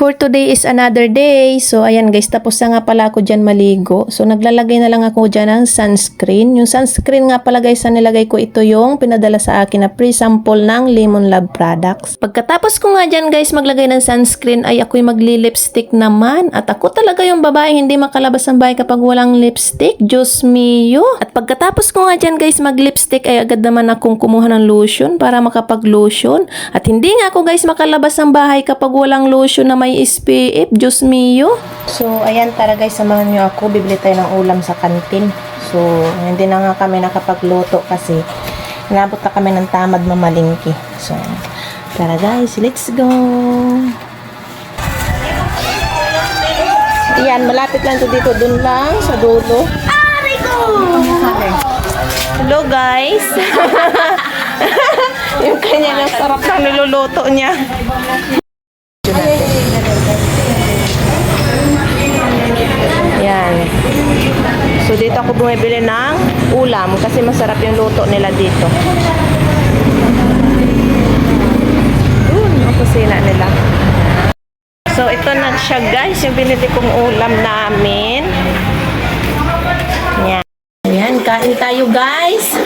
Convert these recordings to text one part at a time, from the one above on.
for today is another day. So, ayan guys, tapos na nga pala ako dyan maligo. So, naglalagay na lang ako dyan ng sunscreen. Yung sunscreen nga pala guys, na nilagay ko ito yung pinadala sa akin na pre-sample ng Lemon Love products. Pagkatapos ko nga dyan guys maglagay ng sunscreen ay ako'y magli-lipstick naman. At ako talaga yung babae hindi makalabas ng bahay kapag walang lipstick. Diyos mio. At pagkatapos ko nga dyan guys mag-lipstick ay agad naman akong kumuha ng lotion para makapag-lotion. At hindi nga ako guys makalabas ng bahay kapag walang lotion na may SPF. Diyos mio. So, ayan tara guys, samahan nyo ako. Bibili tayo ng ulam sa kantin. So, hindi na nga kami nakapagluto kasi inabot na kami ng tamad mamalingki. So, tara guys, let's go! Ayan, malapit lang to dito. Dun lang, sa dulo. Hello guys! yung kanya ng sarap ng niluluto niya. Yan. So dito ako bumibili ng ulam kasi masarap yung luto nila dito. Doon ang kusina nila. So ito na siya guys, yung binili kong ulam namin. Yan. Ayan, kain tayo guys.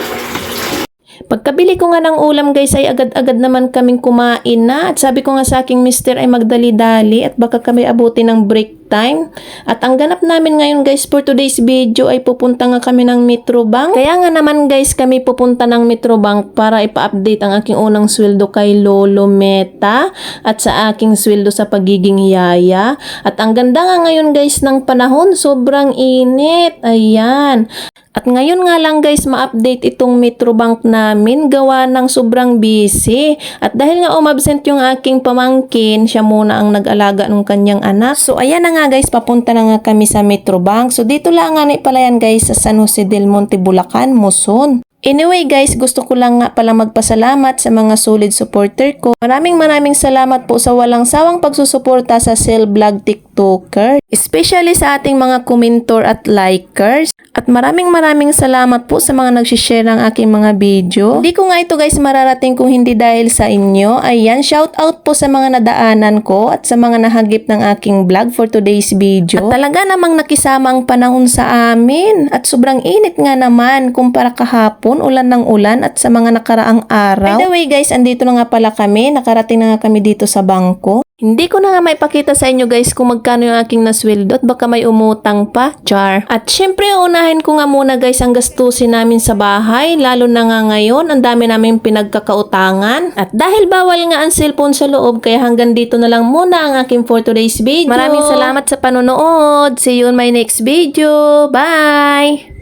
Pagkabili ko nga ng ulam guys ay agad-agad naman kaming kumain na. At sabi ko nga sa aking mister ay magdali-dali at baka kami abutin ng break time. At ang ganap namin ngayon guys for today's video ay pupunta nga kami ng Metrobank. Kaya nga naman guys kami pupunta ng Metrobank para ipa-update ang aking unang sweldo kay Lolo Meta at sa aking sweldo sa pagiging yaya. At ang ganda nga ngayon guys ng panahon sobrang init. Ayan. At ngayon nga lang guys, ma-update itong Metrobank namin gawa ng sobrang busy. At dahil nga umabsent yung aking pamangkin, siya muna ang nag-alaga ng kanyang anak. So ayan na nga guys, papunta na nga kami sa Metrobank. So dito lang nga pala yan guys sa San Jose del Monte, Bulacan, Muson. Anyway guys, gusto ko lang nga pala magpasalamat sa mga solid supporter ko. Maraming maraming salamat po sa walang sawang pagsusuporta sa Cell Vlog TikToker. Especially sa ating mga commentor at likers. At maraming maraming salamat po sa mga nagsishare ng aking mga video. Hindi ko nga ito guys mararating kung hindi dahil sa inyo. Ayan, shout out po sa mga nadaanan ko at sa mga nahagip ng aking vlog for today's video. At talaga namang nakisama ang panahon sa amin. At sobrang init nga naman kumpara kahapon, ulan ng ulan at sa mga nakaraang araw. By the way guys, andito na nga pala kami. Nakarating na nga kami dito sa bangko. Hindi ko na nga maipakita sa inyo guys kung magkano yung aking nasweldo at baka may umutang pa, char. At syempre unahin ko nga muna guys ang gastusin namin sa bahay, lalo na nga ngayon, ang dami namin pinagkakautangan. At dahil bawal nga ang cellphone sa loob, kaya hanggang dito na lang muna ang aking for today's video. Maraming salamat sa panonood. See you on my next video. Bye!